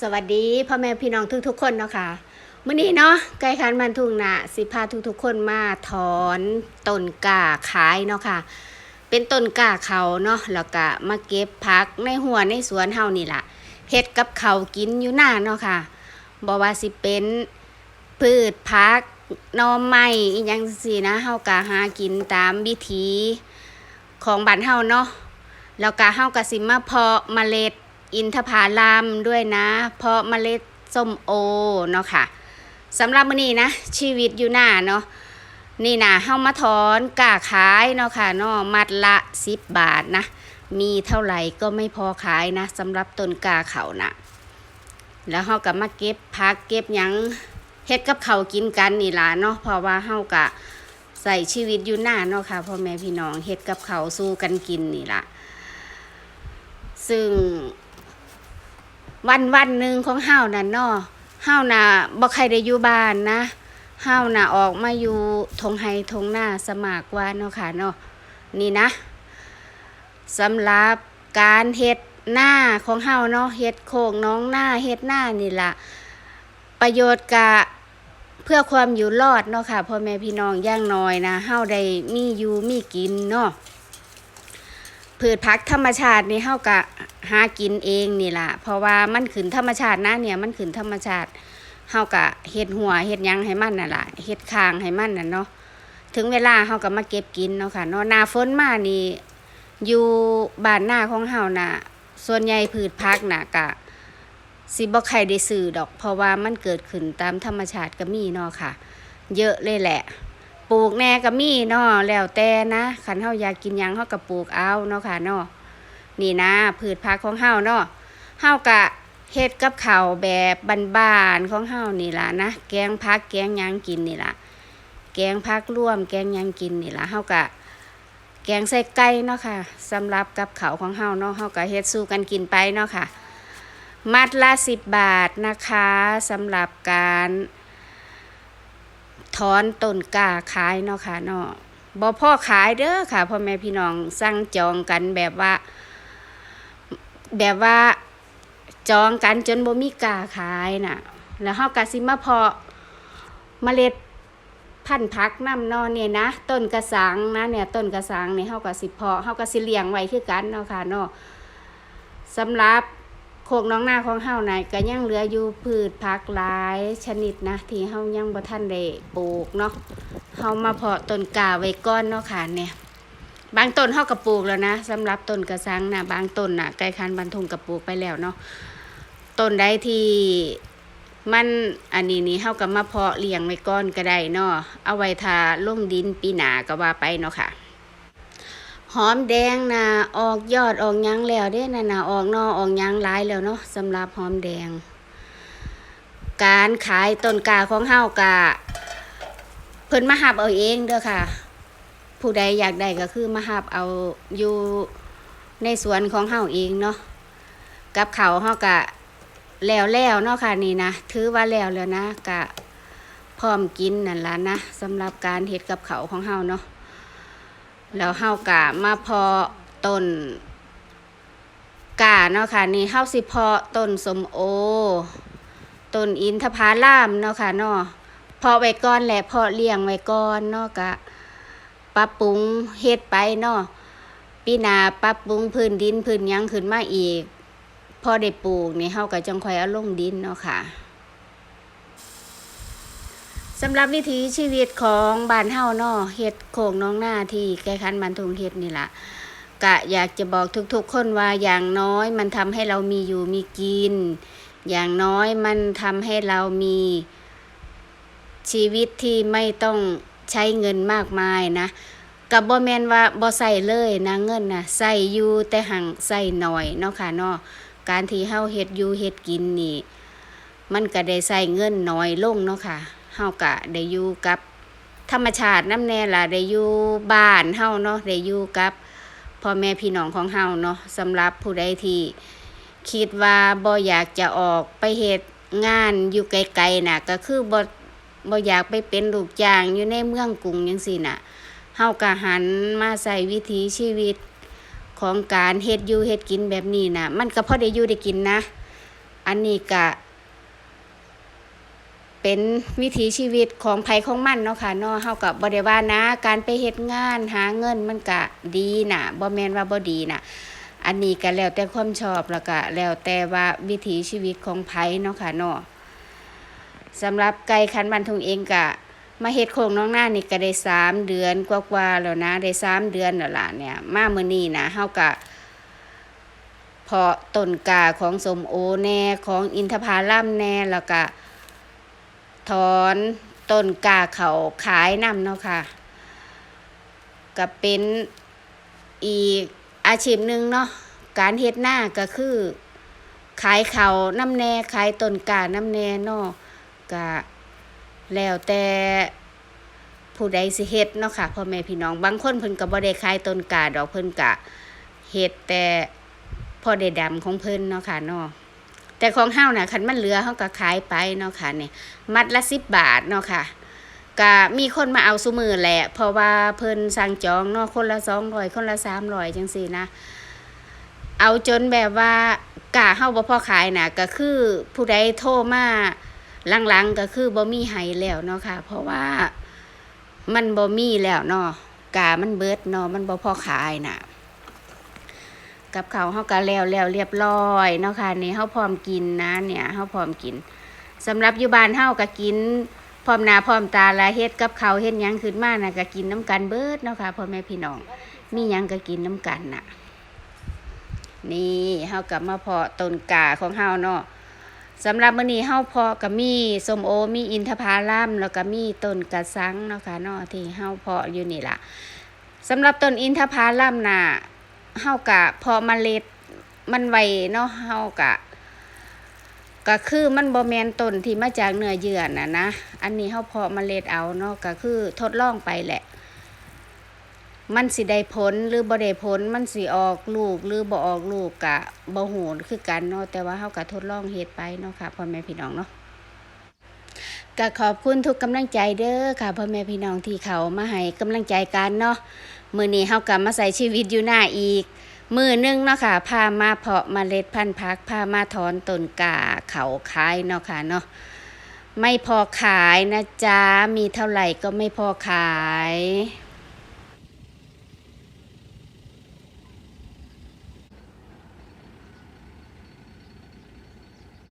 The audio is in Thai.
สวัสดีพ่อแม่พี่น้องทุกๆคนเนาะค่ะมื้อนี้เนาะใกล้คันบันทุงนะสิพาทุกๆคนมาถอนต้นกาขายเนาะค่ะ เป็นต้นกาเขาเนาะแล้วก็มาเก็บผักในหัวในสวนเฮานี่ละเฮ็ดกับเขากินอยู่หน้าเนาะค่ะบ่ว่าสิเป็นพืชผักน่อไม้อีหยังจังซี่นะเฮาก็หากินตามวิถีของบ้านเฮาเนาะแล้วก็เฮาก็สิมาเพาะเมล็ด อินทผลัมด้วยนะ เพราะเมล็ดส้มโอเนาะค่ะสำหรับมื้อนี้นะ ชีวิตอยู่หน้าเนาะนี่นะเฮามาถอนกาขายเนาะค่ะเนาะมัดละ10บาทนะ มีเท่าไหร่ก็ไม่พอขายนะสำหรับต้นกาเขานะแล้วเฮาก็มาเก็บผักเก็บหยังเฮ็ดกับเขากินกันนี่ล่ะเนาะเพราะว่าเฮาก็ใส่ชีวิตอยู่หน้าเนาะค่ะพ่อแม่พี่น้องเฮ็ดกับเขาสู้กันกินนี่ล่ะซึ่ง วันวันหนึ่งของเฮาน่ะเนาะเฮาน่ะบ่ใครได้อยู่บ้านนะเฮาน่ะออกมาอยู่ทงไฮทงหน้าสมากว่าเนาะค่ะเนาะนี่นะสำหรับการเฮ็ดหน้าของเฮาเนาะเฮ็ดโคกน้องหน้าเฮ็ดหน้านี่ล่ะประโยชน์กะเพื่อความอยู่รอดเนาะค่ะพ่อแม่พี่น้องย่างน้อยนะเฮาได้มีอยู่มีกินเนาะพืชผักธรรมชาตินี่เฮาก็ หากินเองนี่ล่ะ เพราะว่ามันขึ้นธรรมชาตินะเนี่ยมันขึ้นธรรมชาติเฮาก็เฮ็ดหัวเฮ็ดยังให้มันน่ะล่ะเฮ็ดคางให้มันน่ะเนาะถึงเวลาเฮาก็มาเก็บกินเนาะค่ะเนาะหน้าฝนมานี่อยู่บ้านหน้าของเฮาน่ะ ส่วนใหญ่พืชผักน่ะก็สิบ่ใครได้ซื้อดอก เพราะว่ามันเกิดขึ้นตามธรรมชาติก็มีเนาะค่ะ เยอะเลยแหละ ปลูกแน่ก็มีเนาะแล้วแต่นะคันเฮาอยากกินยังเฮาก็ปลูกเอาเนาะค่ะเนาะ นี่นะพืชผักของเฮาเนาะเฮาก็เฮ็ดกับข้าวแบบบ้านๆของเฮานี่ล่ะนะแกงผักแกงหยังกินนี่ล่ะแกงผักร่วม แกงหยังกินนี่ล่ะเฮาก็แกงใส่ไก่เนาะค่ะสำหรับกับข้าวของเฮาเนาะเฮาก็เฮ็ดสู้กันกินไปเนาะค่ะมัดละ10บบาทนะคะสำหรับการถอนต้นกล้าขายเนาะค่ะเนาะบ่พ่อขายเด้อค่ะพ่อแม่พี่น้องสั่งจองกันแบบว่า แบบว่าจองกันจนบ่มีกล้าขายน่ะ แล้วเฮาก็สิมาเพาะเมล็ดพันธุ์ผักน้ำนอนเนี่ยนะต้นกระสังนะเนี่ยต้นกระสังเนี่ยเฮาก็สิเพาะเฮาก็สิเลี้ยงไว้คือกันเนาะค่ะเนาะสำหรับโคกน้องหน้าของเฮาน่ะก็ยังเหลืออยู่พืชผักหลายชนิดนะที่เฮายังบ่ทันได้ปลูกเนาะเฮามาเพาะต้นกาไว้ก่อนเนาะค่ะเนี่ย บางต้นเฮาก็ปลูกแล้วนะสำหรับต้นกระสังนะบางต้นน่ะไก่คันบันทุงก็ปลูกไปแล้วเนาะต้นใดที่มันอันนี้นี่เฮาก็มาเพาะเลี้ยงไว้ก่อนก็ได้เนาะเอาไว้ทาลงดินปีหนาก็ว่าไปเนาะค่ะหอมแดงนะออกยอดออกยังแล้วเด้นะนะออกนอออกยังหลายแล้วเนาะสำหรับหอมแดง การขายต้นกาของเฮากะเพิ่นมาหับเอาเองเด้อค่ะ ผู้ใดอยากได้ก็คือมาหับเอาอยู่ในสวนของเฮาเองเนาะกับเขาเฮากะแล้วแล้วเนาะค่ะนี่นะถือว่าแล้วแล้วนะกะพร้อมกินนั่นละนะสำหรับการเฮ็ดกับเขาของเฮาเนาะแล้วเฮากะมาพาะต้นกาเนาะค่ะนี่เฮาสิพาะต้นสมโอต้นอินทผลามเนาะค่ะเนาะพาะไว้ก่อนแหละพาะเลี้ยงไว้ก่อนเนาะกะ ปรับปรุงเฮ็ดไปเนาะปีหนาปรับปรุงพื้นดินพื้นยังขึ้นมาอีก พอได้ปลูกนี่เฮาก็จังค่อยเอาลงดินเนาะค่ะสำหรับวิถีชีวิตของบ้านเฮาเนาะเฮ็ดโคกน้องหน้าที่แก่คันบันทุงเฮ็ดนี่ล่ะกะอยากจะบอกทุกๆคนว่าอย่างน้อยมันทำให้เรามีอยู่มีกิน อย่างน้อยมันทำให้เรามีชีวิตที่ไม่ต้อง ใช้เงินมากมายนะกับบ่แมนว่าบ่ใส่เลยนะเงินนะใส่อยู่แต่หังใส่หน่อยเนาะค่ะเนาะการที่เฮาเฮ็ดอยู่เฮ็ดกินนี่ มันก็ได้ใส่เงินน้อยลงเนาะค่ะเฮาก็ได้อยู่กับธรรมชาติน้ำแน่ล่ะได้อยู่บ้านเฮาเนาะได้อยู่กับพ่อแม่พี่น้องของเฮาเนาะสำหรับผู้ใดที่คิดว่าบ่อยากจะออกไปเฮ็ดงานอยู่ไกลๆน่ะก็คือบ่ บ่อยากไปเป็นลูกจ้างอยู่ในเมืองกรุงจังซี่น่ะเฮาก็หันมาใส่วิถีชีวิตของการเฮ็ดอยู่เฮ็ดกินแบบนี้น่ะมันก็พอได้อยู่ได้กินนะ อันนี้ก็เป็นวิถีชีวิตของไผของมันเนาะค่ะเนาะเฮาก็บ่ได้ว่านะ การไปเฮ็ดงานหาเงินมันก็ดีน่ะบ่แม่นว่าบ่ดีน่ะ อันนี้ก็แล้วแต่ความชอบแล้วก็แล้วแต่ว่าวิถีชีวิตของไผเนาะค่ะเนาะ สำหรับไก่คันบันทุงเองก็มาเฮ็ดโครงน้องหน้านี่ก็ได้สามเดือนกว่าๆแล้วนะ ได้สามเดือนแล้วล่ะเนี่ย มาเมื้อนี้นะเฮาก็เพาะต้นกาของสมโอแน่ของอินทผลัมแน่แล้วก็ถอนต้นกาเขาขายนำเนาะค่ะก็เป็นอีกอาชีพหนึ่งเนาะการเฮ็ดหน้าก็คือ ขายเขาน้ำแน่ขายต้นกาน้ำแน่เนาะ ก็แล้วแต่ผู้ใดสิเฮ็ดเนาะค่ะพ่อแม่พี่น้องบางคนเพิ่นก็บ่ได้ขายต้นกาดอกเพิ่นก็เฮ็ดแต่พ่อได้ดำของเพิ่นเนาะค่ะเนาะแต่ของเฮาน่ะคันมันเหลือเฮาก็ขายไปเนาะค่ะเนี่ยมัดละสิบบาทเนาะค่ะก็มีคนมาเอาซุมือแหละ เพราะว่าเพิ่นสั่งจองเนาะคนละสองร้อยคนละสามร้อยจังซี่นะ เอาจนแบบว่ากะเฮาบ่พอขายน่ะก็คือผู้ใดโทรมา หลังๆก็คือบ่มีให้แล้วเนาะค่ะ เพราะว่ามันบ่มีแล้วเนาะกามันเบิดเนาะมันบ่พอขายน่ะ กับเขาวเฮาก็แล้วแล้วเรียบร้อยเนาะค่ะนี่เฮาพร้อมกินนะ เนี่ยเฮาพร้อมกินสำหรับอยู่บ้านเฮาก็กินพร้อมหน้าพร้อมตาละเฮ็ดกับเขาวเฮ็ดหยังขึ้นมาน่ะก็กินน้ำกันเบิดเนาะค่ะพ่อแม่พี่น้อง มีหยังก็กินน้ำกันน่ะ นี่เฮาก็มาเพาะต้นกาของเฮาเนาะ สำหรับมื้อนี้เฮาพาะก็มีส้มโอมีอินทผลัมแล้วก็มีต้นกระสังเนาะค่ะเนาะที่เฮาเพาะอยู่นี่ล่ะสำหรับต้นอินทผลัมน่ะเฮากะพอเมล็ดมันไวเนาะเฮากะก็คือมันบ่แมนต้นที่มาจากเนื้อเยื่อน่ะนะ อันนี้เฮาเพาะเมล็ดเอาเนาะก็คือทดลองไปแหละ มันสิได้ผลหรือบ่ได้ผลมันสิออกลูกหรือบ่ออกลูกกะบ่ฮู้คือกันเนาะแต่ว่าเฮาก็ทดลองเฮ็ดไปเนาะค่ะพ่อแม่พี่น้องเนาะก็ขอบคุณทุกกำลังใจเด้อค่ะพ่อแม่พี่น้องที่เขามาให้กำลังใจกันเนาะมือนี้เฮากลับมาใส่ชีวิตอยู่หน้าอีก มือหนึงเนาะค่ะพามาเพาะเมล็ดพันธุ์พักพามาถอนต้นกาเขาขายเนาะค่ะเนาะไม่พอขายนะจ๊ะมีเท่าไหร่ก็ไม่พอขาย